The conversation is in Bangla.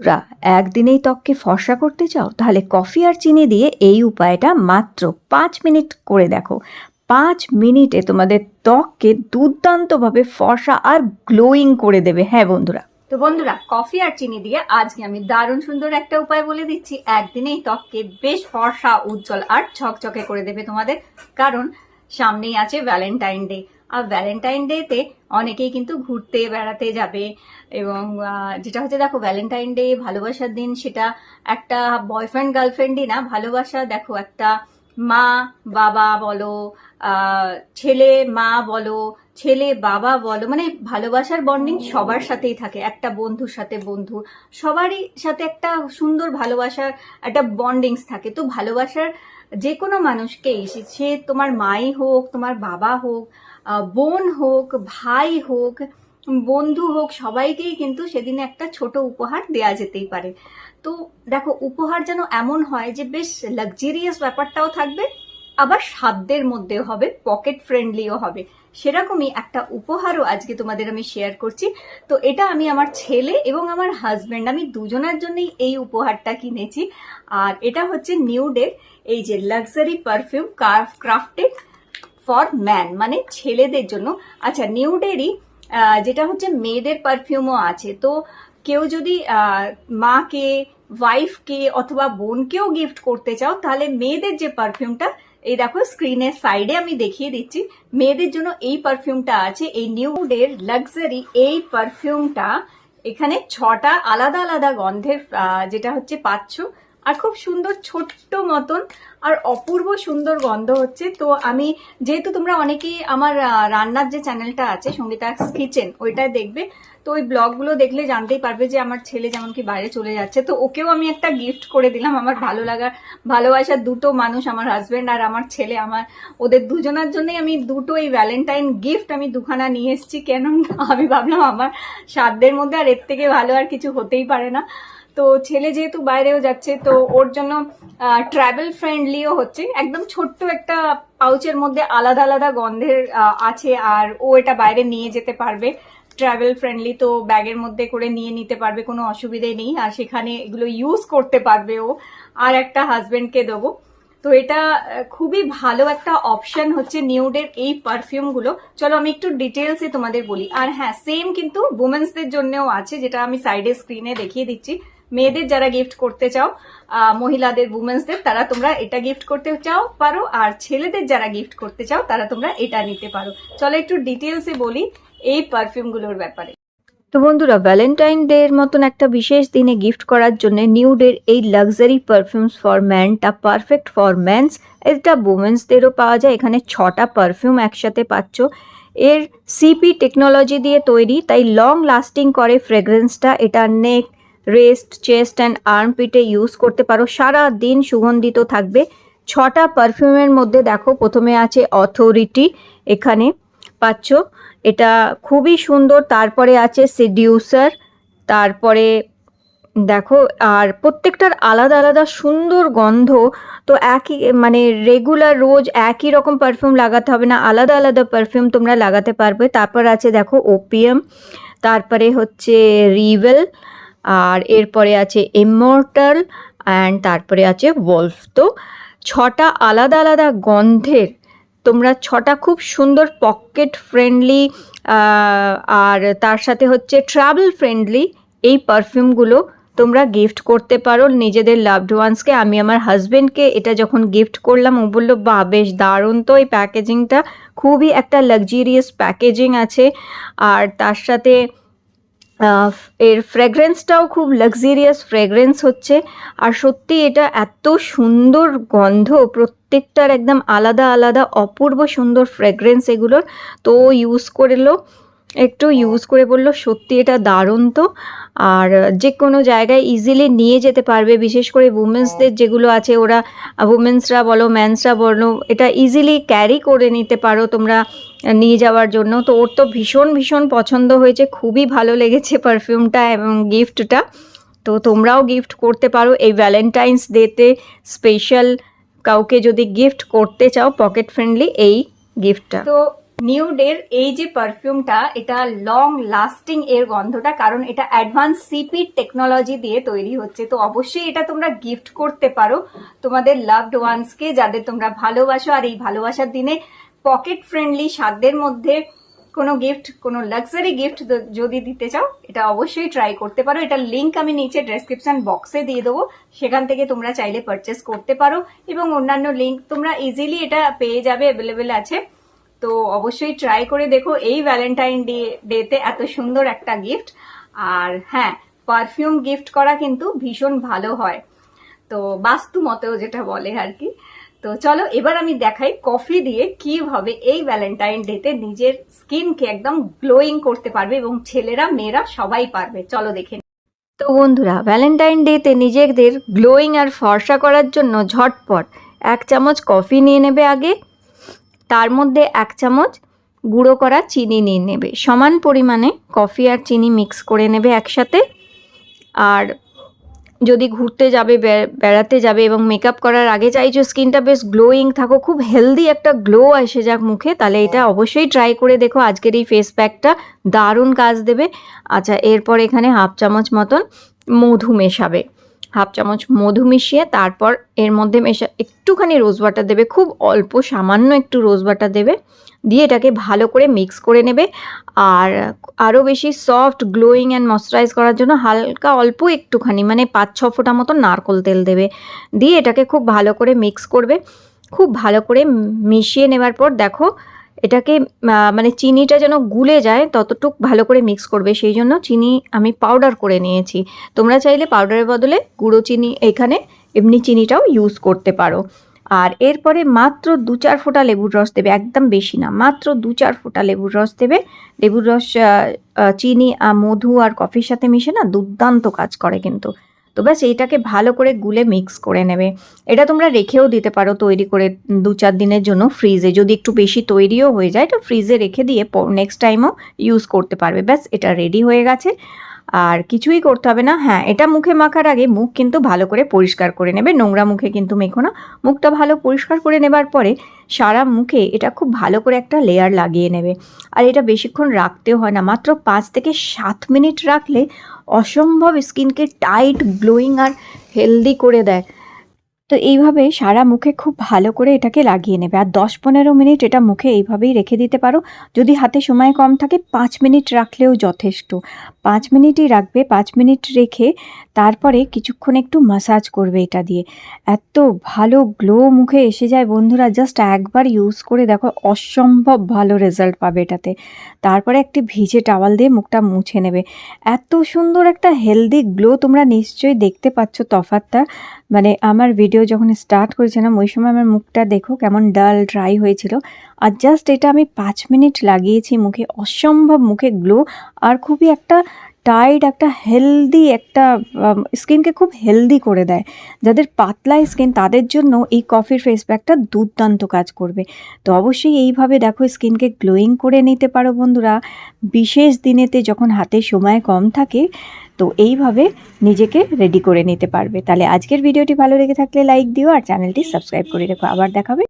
রা, একদিনেই ত্বককে ফর্সা করতে চাও, তাহলে কফি আর চিনি দিয়ে এই উপায়টা মাত্র পাঁচ মিনিট করে দেখো। পাঁচ মিনিটে তোমাদের ত্বককে দুর্দান্তভাবে ফর্সা আর গ্লোয়িং করে দেবে। হ্যাঁ বন্ধুরা। তো বন্ধুরা, কফি আর চিনি দিয়ে আজকে আমি দারুণ সুন্দর একটা উপায় বলে দিচ্ছি। একদিনেই ত্বককে বেশ ফর্সা, উজ্জ্বল আর ঝকঝকে করে দেবে তোমাদের। কারণ সামনেই আছে ভ্যালেন্টাইন ডে আর ভ্যালেন্টাইন ডেতে অনেকেই কিন্তু ঘুরতে বেড়াতে যাবে এবং যেটা হচ্ছে দেখো ভ্যালেন্টাইন ডে ভালোবাসার দিন সেটা একটা বয়ফ্রেন্ড গার্লফ্রেন্ডই না, ভালোবাসা দেখো একটা মা, বাবা বলো ছেলে, মা বলো ছেলে, বাবা, বলো মানে ভালোবাসার বন্ডিং সবার সাথেই থাকে। একটা বন্ধুর সাথে বন্ধু, সবারই সাথে একটা সুন্দর ভালোবাসার একটা বন্ডিংস থাকে। তো ভালোবাসার যে কোনো মানুষকেই সে- তোমার মাই হোক, তোমার বাবা হোক বোন হোক, ভাই হোক, বন্ধু হোক, সবাইকেই কিন্তু সেদিনে একটা ছোট উপহার দেয়া যেতেই পারে। তো দেখো, উপহার যেন এমন হয় যে বেশ লাক্সারিয়াস ব্যাপারটাও থাকবে, আবার সাধ্যের মধ্যেও হবে পকেট ফ্রেন্ডলিও হবে। সেরকমই একটা উপহারও আজকে তোমাদের আমি শেয়ার করছি। তো এটা আমি আমার ছেলে এবং আমার হাজব্যান্ড আমি দুজনের জন্যই এই উপহারটা কিনেছি। আর এটা হচ্ছে নিউডের এই যে luxury perfume crafted for man মানে ছেলেদের জন্য। আচ্ছা নিউডেরই যেটা হচ্ছে মেয়েদের পারফিউমও আছে। তো কেউ যদি মাকে ওয়াইফকে অথবা বোনকেও গিফট করতে চাও, তাহলে মেয়েদের যে পারফিউমটা এই দেখো স্ক্রিনের সাইডে আমি দেখিয়ে দিচ্ছি, মেয়েদের জন্য এই পারফিউমটা আছে, এই নিউডের লাক্সারি এই পারফিউমটা এখানে ছটা আলাদা আলাদা গন্ধের যেটা হচ্ছে পাচ্ছ। আর খুব সুন্দর ছোট্ট মতন আর অপূর্ব সুন্দর গন্ধ হচ্ছে। তো আমি যেহেতু তোমরা অনেকেই আমার রান্নার যে চ্যানেলটা আছে, সঙ্গীতা কিচেন ওইটায় দেখবে। তো ওই ব্লগগুলো দেখলে জানতেই পারবে যে আমার ছেলে যেমন কি বাইরে চলে যাচ্ছে। তো ওকেও আমি একটা গিফট করে দিলাম। আমার ভালো লাগার ভালোবাসার দুটো মানুষ, আমার হাজব্যান্ড আর আমার ছেলে, আমার, ওদের দুজনের জন্যই আমি দুটো এই ভ্যালেন্টাইন গিফট আমি দুখানা নিয়ে এসেছি। কেন আমি ভাবলাম আমার সাধ্যের মধ্যে আর এর থেকে ভালো আর কিছু হতেই পারে না। তো ছেলে যেহেতু বাইরেও যাচ্ছে, তো ওর জন্য ট্রাভেল ফ্রেন্ডলিও হচ্ছে। একদম ছোট্ট একটা পাউচের মধ্যে আলাদা আলাদা গন্ধের আছে, আর ও এটা বাইরে নিয়ে যেতে পারবে। ট্রাভেল ফ্রেন্ডলি তো ব্যাগের মধ্যে করে নিয়ে নিতে পারবে, কোনো অসুবিধে নেই। আর সেখানে এগুলো ইউজ করতে পারবে ও। আর একটা হাজবেন্ডকে দেবো। তো এটা খুবই ভালো একটা অপশন হচ্ছে নিউডের এই পারফিউমগুলো চলো আমি একটু ডিটেলসে তোমাদের বলি। আর হ্যাঁ সেম কিন্তু উমেন্সদের জন্যও আছে, যেটা আমি সাইডে স্ক্রিনে দেখিয়ে দিচ্ছি। মেয়েদের যারা গিফট করতে চাও মহিলাদের উমেন্সদের তারা তোমরা এটা গিফট করতে চাও পারো, আর ছেলেদের যারা গিফট করতে চাও, তারা তোমরা এটা নিতে পারো। চলো একটু ডিটেলসে বলি এই পারফিউমগুলোর ব্যাপারে। তো বন্ধুরা ভ্যালেন্টাইন ডে এর মতন একটা বিশেষ দিনে গিফট করার জন্য নিউডের এই লাক্সারি পারফিউমস ফর ম্যানটা পারফেক্ট ফর ম্যানস এটা উমেন্সদেরও পাওয়া যায়। এখানে ছটা পারফিউম একসাথে পাচ্ছ। এর সিপি টেকনোলজি দিয়ে তৈরি, তাই লং লাস্টিং করে ফ্রেগ্রেন্সটা এটা নেক রেস্ট চেস্ট অ্যান্ড আর্মপিটে ইউজ করতে পারো। সারা দিন সুগন্ধিত থাকবে। ছটা পারফিউমের মধ্যে দেখো, প্রথমে আছে অথরিটি এখানে পাচ্ছ। এটা খুবই সুন্দর। তারপরে আছে সিডিউসার তারপরে দেখো, আর প্রত্যেকটার আলাদা আলাদা সুন্দর গন্ধ। তো একই মানে রেগুলার রোজ একই রকম পারফিউম লাগাতে হবে না, আলাদা আলাদা পারফিউম তোমরা লাগাতে পারবে। তারপর আছে দেখো ওপিয়াম তারপরে হচ্ছে রিভেল আর এরপরে আছে ইমর্টাল অ্যান্ড তারপরে আছে ওলফ তো ছটা আলাদা আলাদা গন্ধের, তোমরা ছটা খুব সুন্দর পকেট ফ্রেন্ডলি আর তার সাথে হচ্ছে ট্রাভেল ফ্রেন্ডলি এই পারফিউমগুলো তোমরা গিফট করতে পারো নিজেদের লাভড ওয়ান্সকে আমি আমার হাজবেন্ডকে এটা যখন গিফট করলাম, ও বলল বা বেশ দারুণ। তো এই প্যাকেজিংটা খুবই একটা লাক্সারিয়াস প্যাকেজিং আছে। আর তার সাথে এর ফ্রেগরেন্সটাও খুব লাক্সারিয়াস ফ্রেগরেন্স হচ্ছে। আর সত্যি এটা এত সুন্দর গন্ধ, প্রত্যেকটার একদম আলাদা আলাদা অপূর্ব সুন্দর ফ্রেগরেন্স এগুলোর। তো ইউজ করল, একটু ইউজ করে বলল, সত্যি এটা দারুণ তো। আর যে কোনো জায়গায় ইজিলি নিয়ে যেতে পারবে, বিশেষ করে উমেন্সদের যেগুলো আছে, ওরা উমেন্সরা বলো ম্যানসরা বলো, এটা ইজিলি ক্যারি করে নিতে পারো তোমরা। নিয়ে যাওয়ার জন্য। তো ওর তো ভীষণ ভীষণ পছন্দ হয়েছে। খুবই ভালো লেগেছে পারফিউমটা এবং গিফটটা তো তোমরাও গিফট করতে পারো। এই ভ্যালেন্টাইন্স ডেতে স্পেশাল কাউকে যদি গিফট করতে চাও পকেট ফ্রেন্ডলি এই গিফটটা তো নিউডের এই যে পারফিউমটা এটা লং লাস্টিং এর গন্ধটা, কারণ এটা অ্যাডভান্স সিপি টেকনোলজি দিয়ে তৈরি হচ্ছে। তো অবশ্যই এটা তোমরা গিফট করতে পারো। তোমাদের লাভড ওয়ান্সকে যাদের তোমরা ভালোবাসো, আর এই ভালোবাসার দিনে পকেট ফ্রেন্ডলি সাধ্যের মধ্যে কোনো গিফট কোনো লাক্সারি গিফট যদি দিতে চাও, এটা অবশ্যই ট্রাই করতে পারো। এটা লিঙ্ক আমি নিচে ডেসক্রিপশন বক্সে দিয়ে দেবো। সেখান থেকে তোমরা চাইলে পারচেস করতে পারো এবং অন্যান্য লিঙ্ক তোমরা ইজিলি এটা পেয়ে যাবে অ্যাভেলেবেল আছে। তো অবশ্যই ট্রাই করে দেখো, এই ভ্যালেন্টাইন ডে ডেতে এত সুন্দর একটা গিফট আর হ্যাঁ পারফিউম গিফট করা কিন্তু ভীষণ ভালো হয়। তো বাস্তু মতেও যেটা বলে আর কি। তো চলো এবার আমি দেখাই কফি দিয়ে কীভাবে এই ভ্যালেন্টাইন ডেতে নিজের স্কিনকে একদম গ্লোয়িং করতে পারবে এবং ছেলেরা, মেয়েরা সবাই পারবে। চলো দেখে তো বন্ধুরা ভ্যালেন্টাইন ডেতে নিজেদের গ্লোয়িং আর ফর্সা করার জন্য ঝটপট এক চামচ কফি নিয়ে নেবে আগে। তার মধ্যে এক চামচ গুঁড়ো করা চিনি নিয়ে নেবে। সমান পরিমাণে কফি আর চিনি মিক্স করে নেবে একসাথে। আর যদি ঘুরতে যাবে বেড়াতে যাবে এবং মেকআপ করার আগে চাইছো স্কিনটা বেশ গ্লোয়িং থাকো, খুব হেলদি একটা গ্লো এসে যাক মুখে, তাহলে এটা অবশ্যই ট্রাই করে দেখো আজকের এই ফেস প্যাকটা দারুণ কাজ দেবে। আচ্ছা এরপর এখানে হাফ চামচ মতন মধু মেশাবে। হাফ চামচ মধু মিশিয়ে তারপর এর মধ্যে মেশা, একটুখানি রোজ বাটার দেবে, খুব অল্প সামান্য একটু রোজ বাটার দেবে। দিয়ে এটাকে ভালো করে মিক্স করে নেবে। আর আরও বেশি সফট গ্লোয়িং অ্যান্ড ময়শ্চারাইজ করার জন্য হালকা অল্প একটুখানি মানে পাঁচ ছ ফোঁটা মতো নারকোল তেল দেবে। দিয়ে এটাকে খুব ভালো করে মিক্স করবে। খুব ভালো করে মিশিয়ে নেবার পর দেখো, এটাকে মানে চিনিটা যেন গুলে যায়, ততটুক ভালো করে মিক্স করবে। সেই জন্য চিনি আমি পাউডার করে নিয়েছি। তোমরা চাইলে পাউডারের বদলে গুঁড়ো চিনি এখানে, এমনি চিনিটাও ইউজ করতে পারো। আর এরপরে মাত্র দু চার ফোঁটা লেবুর রস দেবে, একদম বেশি না, মাত্র দু চার ফোঁটা লেবুর রস দেবে। লেবুর রস চিনি মধু আর কফির সাথে মিশে না দুর্দান্ত কাজ করে কিন্তু। তো ব্যাস এইটাকে ভালো করে গুলে মিক্স করে নেবে। এটা তোমরা রেখেও দিতে পারো তৈরি করে দু চার দিনের জন্য ফ্রিজে। যদি একটু বেশি তৈরিও হয়ে যায় তো ফ্রিজে রেখে দিয়ে নেক্সট টাইমও ইউজ করতে পারবে। ব্যাস এটা রেডি হয়ে গেছে। আর কিছুই করতে হবে না। হ্যাঁ এটা মুখে মাখার আগে মুখ কিন্তু ভালো করে পরিষ্কার করে নেবে। নোংরা মুখে কিন্তু মেখো না। মুখটা ভালো পরিষ্কার করে নেবার পরে সারা মুখে এটা খুব ভালো করে একটা লেয়ার লাগিয়ে নেবে। আর এটা বেশিক্ষণ রাখতেও হয় না। মাত্র পাঁচ থেকে সাত মিনিট রাখলে অসম্ভব স্কিনকে টাইট গ্লোয়িং আর হেলদি করে দেয়। তো এইভাবে সারা মুখে খুব ভালো করে এটাকে লাগিয়ে নেবে। আর দশ পনেরো মিনিট এটা মুখে এইভাবেই রেখে দিতে পারো। যদি হাতে সময় কম থাকে, পাঁচ মিনিট রাখলেও যথেষ্ট। পাঁচ মিনিটই রাখবে, পাঁচ মিনিট রেখে তারপরে কিছুক্ষণ একটু মাসাজ করবে এটা দিয়ে। এত ভালো গ্লো মুখে এসে যায় বন্ধুরা জাস্ট একবার ইউজ করে দেখো, অসম্ভব ভালো রেজাল্ট পাবে এটাতে। তারপরে একটি ভিজে টাওয়াল দিয়ে মুখটা মুছে নেবে। এত সুন্দর একটা হেলদি গ্লো তোমরা নিশ্চয়ই দেখতে পাচ্ছ তফাতটা মানে আমার ভিডিও যখন স্টার্ট করেছিলাম, ওই সময় আমার মুখটা দেখো কেমন ডাল ড্রাই হয়েছিল। আর জাস্ট এটা আমি পাঁচ মিনিট লাগিয়েছি মুখে, অসম্ভব মুখে গ্লো আর খুবই একটা টাইট একটা হেলদি একটা স্কিনকে খুব হেলদি করে দেয়। যাদের পাতলা স্কিন তাদের জন্য এই কফির ফেস প্যাকটা দুর্দান্ত কাজ করবে। তো অবশ্যই এইভাবে দেখো স্কিনকে গ্লোয়িং করে নিতে পারো বন্ধুরা। বিশেষ দিনেতে যখন হাতে সময় কম থাকে, তো এইভাবে নিজেকে রেডি করে নিতে পারবে। তাহলে আজকের ভিডিওটি ভালো লেগে থাকলে লাইক দিও আর চ্যানেলটি সাবস্ক্রাইব করে রেখো। আবার দেখাবে